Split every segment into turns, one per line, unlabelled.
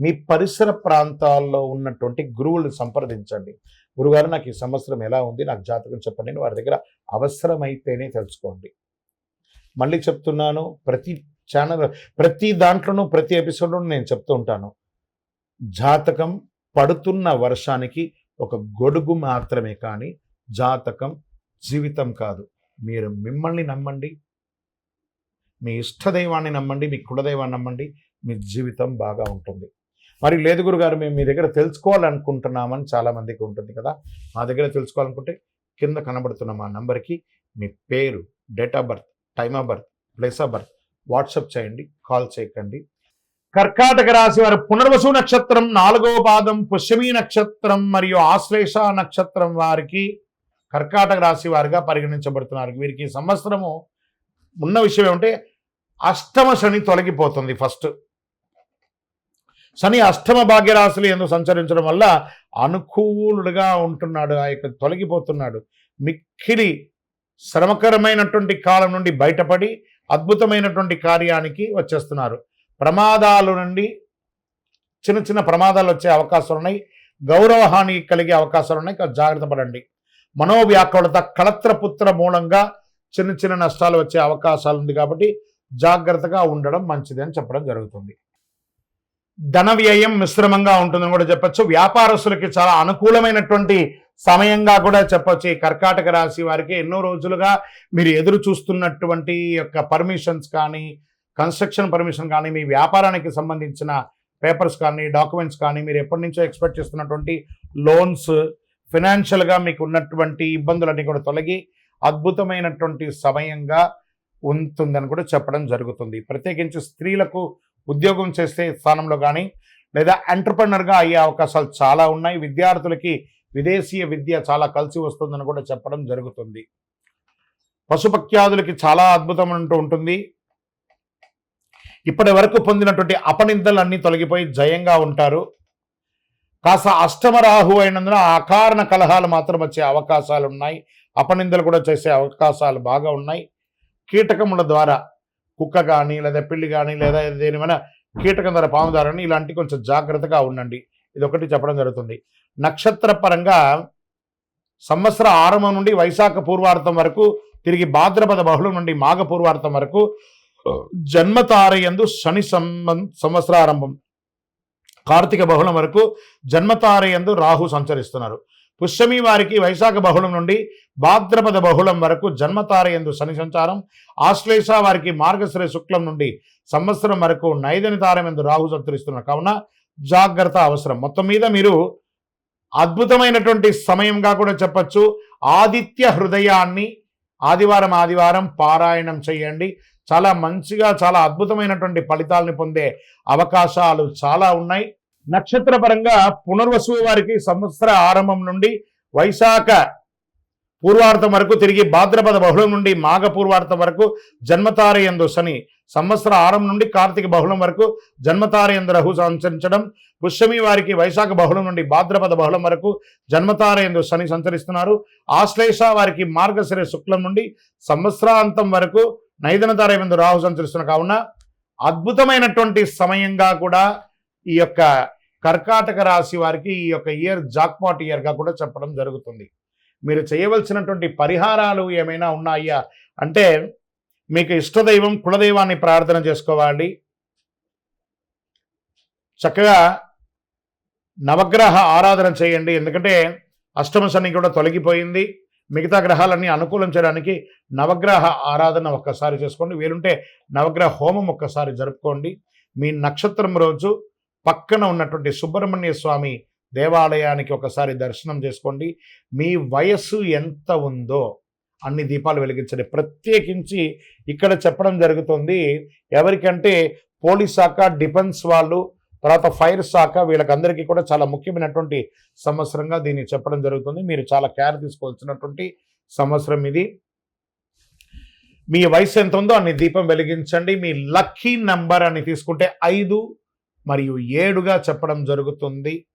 మీ పరిసర ప్రాంతాల్లో ఉన్నటువంటి గురువులను సంప్రదించండి. గురుగారు నాకు ఈ సంవత్సరం ఎలా ఉంది? నాకు జాతకం చెప్పండి. అని వారి దగ్గర అవసరమైతేనే తెలుసుకోండి. మళ్ళీ చెప్తున్నాను ప్రతి ఛానల్ ప్రతి దాంట్లోనూ ప్రతి ఎపిసోడ్లోనూ నేను చెప్తూ ఉంటాను. జాతకం పడుతున్న వర్షానికి ఒక గొడుగు మాత్రమే కానీ జాతకం జీవితం కాదు. మీరు మిమ్మల్ని నమ్మండి. మీ ఇష్టదైవాన్ని నమ్మండి. మీ కులదైవాన్ని నమ్మండి. మీ జీవితం బాగా ఉంటుంది. మరి లేదు గురుగారు మేము మీ దగ్గర తెలుసుకోవాలనుకుంటున్నామని చాలామందికి ఉంటుంది కదా. మా దగ్గర తెలుసుకోవాలనుకుంటే కింద కనబడుతున్న మా నంబర్కి మీ పేరు date of birth time of birth place of birth WhatsApp చేయండి కాల్ చేయకండి. కర్కాటక రాశి వారి పునర్వసు నక్షత్రం నాలుగవ పాదం పుష్యమి నక్షత్రం మరియు ఆశ్లేష నక్షత్రం వారికి కర్కాటక రాశి వారిగా పరిగణించబడుతున్నారు. వీరికి సంవత్సరము ఉన్న విషయం ఏమంటే అష్టమ శని తొలగిపోతుంది ఫస్ట్. శని అష్టమ భాగ్యరాశులు ఎందుకు సంచరించడం వల్ల అనుకూలుడుగా ఉంటున్నాడు ఆ యొక్క తొలగిపోతున్నాడు. మిక్కిలి శ్రమకరమైనటువంటి కాలం నుండి బయటపడి అద్భుతమైనటువంటి కార్యానికి వచ్చేస్తున్నారు. ప్రమాదాల నుండి చిన్న చిన్న ప్రమాదాలు వచ్చే అవకాశాలు ఉన్నాయి. గౌరవహాని కలిగే అవకాశాలు ఉన్నాయి. జాగ్రత్త పడండి. మనోవ్యాకులత కళత్రపుత్ర మూలంగా చిన్న చిన్న నష్టాలు వచ్చే అవకాశాలు ఉంది కాబట్టి జాగ్రత్తగా ఉండడం మంచిది అని చెప్పడం జరుగుతుంది. ధన వ్యయం మిశ్రమంగా ఉంటుందని కూడా చెప్పచ్చు. వ్యాపారస్తులకి చాలా అనుకూలమైనటువంటి సమయంగా కూడా చెప్పొచ్చు. ఈ కర్కాటక రాశి వారికి ఎన్నో రోజులుగా మీరు ఎదురు చూస్తున్నటువంటి యొక్క పర్మిషన్స్ కానీ కన్స్ట్రక్షన్ పర్మిషన్ కానీ మీ వ్యాపారానికి సంబంధించిన పేపర్స్ కానీ డాక్యుమెంట్స్ కానీ మీరు ఎప్పటి నుంచో ఎక్స్పెక్ట్ చేస్తున్నటువంటి లోన్స్ ఫినాన్షియల్గా మీకు ఉన్నటువంటి ఇబ్బందులన్నీ కూడా తొలగి అద్భుతమైనటువంటి సమయంగా ఉంటుందని కూడా చెప్పడం జరుగుతుంది. ప్రత్యేకించి స్త్రీలకు ఉద్యోగం చేసే స్థానంలో కానీ లేదా ఎంటర్ప్రినర్గా అయ్యే అవకాశాలు చాలా ఉన్నాయి. విద్యార్థులకి విదేశీయ విద్య చాలా కలిసి వస్తుందని కూడా చెప్పడం జరుగుతుంది. పశుపక్యాదులకి చాలా అద్భుతం అంటూ ఉంటుంది. ఇప్పటి వరకు పొందినటువంటి అపనిందలన్నీ తొలగిపోయి జయంగా ఉంటారు. కాస్త అష్టమరాహు అయినందున అకారణ కలహాలు మాత్రం వచ్చే అవకాశాలు ఉన్నాయి. అపనిందలు కూడా చేసే అవకాశాలు బాగా ఉన్నాయి. కీటకముల ద్వారా కుక్క కానీ లేదా పిల్లి కానీ లేదా దేనిమైనా కీటకం ద్వారా పాము కానీ ఇలాంటి కొంచెం జాగ్రత్తగా ఉండండి. ఇది ఒకటి చెప్పడం జరుగుతుంది. నక్షత్ర పరంగా సంవత్సర ఆరంభం నుండి వైశాఖ పూర్వార్థం వరకు తిరిగి భాద్రపద బహుళం నుండి మాఘ పూర్వార్థం వరకు జన్మతారయందు శని సంబం సంవత్సరారంభం. కార్తీక బహుళం వరకు జన్మతారయందు రాహు సంచరిస్తున్నారు. పుష్యమి వారికి వైశాఖ బహుళం నుండి భాద్రపద బహుళం వరకు జన్మతారయందు శని సంచారం ఆశ్లేష వారికి మార్గశ్రీ శుక్లం నుండి సంవత్సరం వరకు నైదని తారయందు రాహు సంచరిస్తున్నారు కావున జాగ్రత్త అవసరం. మొత్తం మీద మీరు అద్భుతమైనటువంటి సమయంగా కూడా చెప్పచ్చు. ఆదిత్య హృదయాన్ని ఆదివారం ఆదివారం పారాయణం చేయండి. చాలా మంచిగా చాలా అద్భుతమైనటువంటి ఫలితాలని పొందే అవకాశాలు చాలా ఉన్నాయి. నక్షత్ర పరంగా పునర్వసు వారికి సంవత్సర ఆరంభం నుండి వైశాఖ పూర్వార్థం వరకు తిరిగి భాద్రపద బహుళం నుండి మాఘ పూర్వార్థం వరకు జన్మతారయందు శని సంవత్సర ఆరంభం నుండి కార్తీక బహుళం వరకు జన్మతారయందు రహు సంచరించడం పుష్యమి వారికి వైశాఖ బహుళం నుండి భాద్రపద బహుళం వరకు జన్మతారయందు శని సంచరిస్తున్నారు. ఆశ్లేష వారికి మార్గశిర శుక్లం నుండి సంవత్సరాంతం వరకు నైదనతారయందు రాహు సంచరిస్తున్న కావున అద్భుతమైనటువంటి సమయంగా కూడా ఈ యొక్క కర్కాటక రాశి వారికి ఈ యొక్క ఇయర్ జాక్పాట్ ఇయర్గా కూడా చెప్పడం జరుగుతుంది. మీరు చేయవలసినటువంటి పరిహారాలు ఏమైనా ఉన్నాయా? అంటే మీకు ఇష్టదైవం కులదైవాన్ని ప్రార్థన చేసుకోవాలి. చక్కగా నవగ్రహ ఆరాధన చేయండి. ఎందుకంటే అష్టమ శని కూడా తొలగిపోయింది. మిగతా గ్రహాలన్నీ అనుకూలం చేయడానికి నవగ్రహ ఆరాధన ఒక్కసారి చేసుకోండి. వీలుంటే నవగ్రహ హోమం ఒక్కసారి జరుపుకోండి. మీ నక్షత్రం రోజు పక్కన ఉన్నటువంటి సుబ్రహ్మణ్య స్వామి దేవాలయానికి ఒకసారి దర్శనం చేసుకోండి. మీ వయస్సు ఎంత ఉందో అన్ని దీపాలు వెలిగించండి. ప్రత్యేకించి ఇక్కడ చెప్పడం జరుగుతుంది ఎవరికంటే పోలీస్ శాఖ డిఫెన్స్ వాళ్ళు తర్వాత ఫైర్ శాఖ వీళ్ళకందరికీ కూడా చాలా ముఖ్యమైనటువంటి సంవత్సరంగా దీన్ని చెప్పడం జరుగుతుంది. మీరు చాలా కేర్ తీసుకోవాల్సినటువంటి సంవత్సరం ఇది. మీ వయసు ఎంత ఉందో అన్ని దీపం వెలిగించండి. మీ లక్కీ నంబర్ అని తీసుకుంటే ఐదు మరియు ఏడుగా చెప్పడం జరుగుతుంది.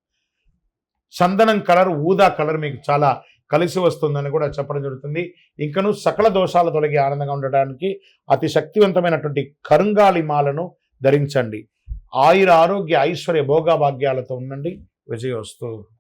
చందనం కలర్ ఊదా కలర్ మీకు చాలా కలిసి వస్తుందని కూడా చెప్పడం జరుగుతుంది. ఇంకను సకల దోషాలు తొలగి ఆనందంగా ఉండడానికి అతి శక్తివంతమైనటువంటి కరుంగాలి మాలను ధరించండి. ఆయుర ఆరోగ్య ఐశ్వర్య భోగభాగ్యాలతో ఉండండి. విజయోస్తు.